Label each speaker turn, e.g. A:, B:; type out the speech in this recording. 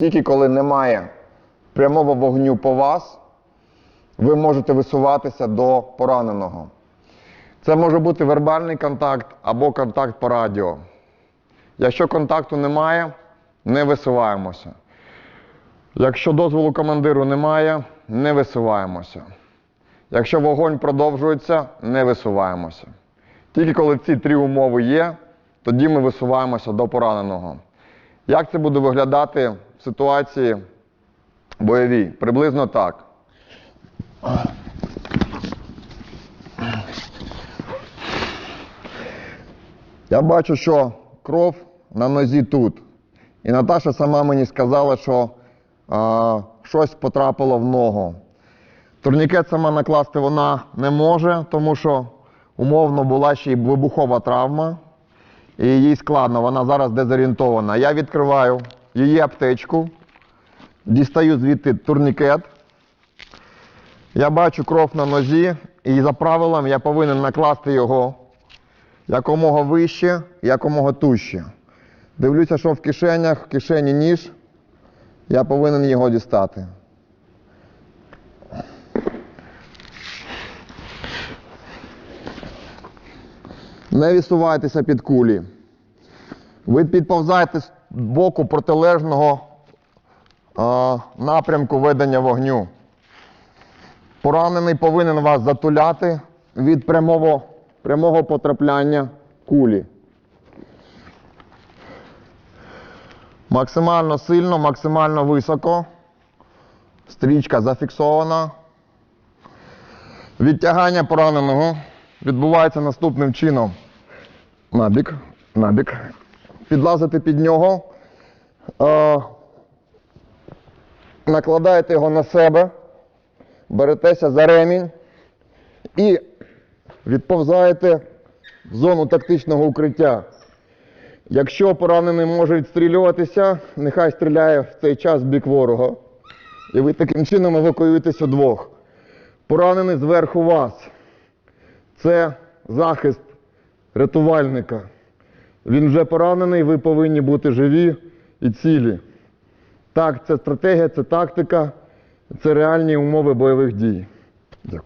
A: Тільки коли немає прямого вогню по вас, ви можете висуватися до пораненого. Це може бути вербальний контакт або контакт по радіо. Якщо контакту немає, не висуваємося. Якщо дозволу командиру немає, не висуваємося. Якщо вогонь продовжується, не висуваємося. Тільки коли ці три умови є, тоді ми висуваємося до пораненого. Як це буде виглядати в ситуації бойовій? Приблизно так. Я бачу, що кров на нозі тут. І Наташа сама мені сказала, що а, щось потрапило в ногу. Турнікет сама накласти вона не може, тому що умовно була ще й вибухова травма, і їй складно, вона зараз дезорієнтована. Я відкриваю її аптечку, дістаю звідти турнікет. Я бачу кров на нозі, і за правилом я повинен накласти його якомога вище, якомога тужче. Дивлюся, що в кишенях, в кишені ніж, я повинен його дістати. Не відсувайтеся під кулі. Ви підповзаєте з боку протилежного а, напрямку ведення вогню. Поранений повинен вас затуляти від прямого, прямого потрапляння кулі. Максимально сильно, максимально високо. Стрічка зафіксована. Відтягання пораненого відбувається наступним чином. Набік, набік. Підлазити під нього. Е, накладаєте його на себе, беретеся за ремінь і відповзаєте в зону тактичного укриття. Якщо поранений може відстрілюватися, нехай стріляє в цей час бік ворога. І ви таким чином евакуюєтеся двох. Поранений зверху вас. Це захист рятувальника. Він вже поранений, ви повинні бути живі і цілі. Так, це стратегія, це тактика, це реальні умови бойових дій.